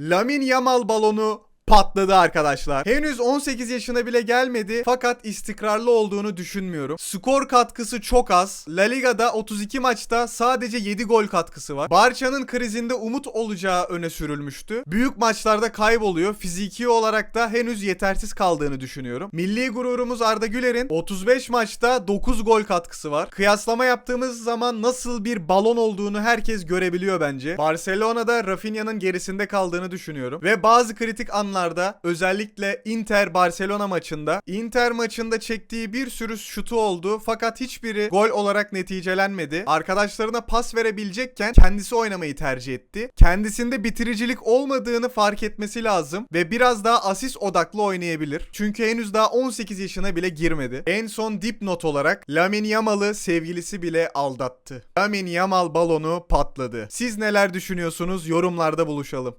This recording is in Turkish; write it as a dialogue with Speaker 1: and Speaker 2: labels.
Speaker 1: Lamin Yamal balonu patladı arkadaşlar. Henüz 18 yaşına bile gelmedi fakat istikrarlı olduğunu düşünmüyorum. Skor katkısı çok az. La Liga'da 32 maçta sadece 7 gol katkısı var. Barça'nın krizinde umut olacağı öne sürülmüştü. Büyük maçlarda kayboluyor. Fiziki olarak da henüz yetersiz kaldığını düşünüyorum. Milli gururumuz Arda Güler'in 35 maçta 9 gol katkısı var. Kıyaslama yaptığımız zaman nasıl bir balon olduğunu herkes görebiliyor bence. Barcelona'da Rafinha'nın gerisinde kaldığını düşünüyorum. Ve bazı kritik anlarda özellikle Inter Barcelona maçında Inter maçında çektiği bir sürü şutu oldu fakat hiçbiri gol olarak neticelenmedi. Arkadaşlarına pas verebilecekken kendisi oynamayı tercih etti. Kendisinde bitiricilik olmadığını fark etmesi lazım ve biraz daha asist odaklı oynayabilir. Çünkü henüz daha 18 yaşına bile girmedi. En son dipnot olarak Lamine Yamal'ı sevgilisi bile aldattı. Lamine Yamal balonu patladı. Siz neler düşünüyorsunuz? Yorumlarda buluşalım.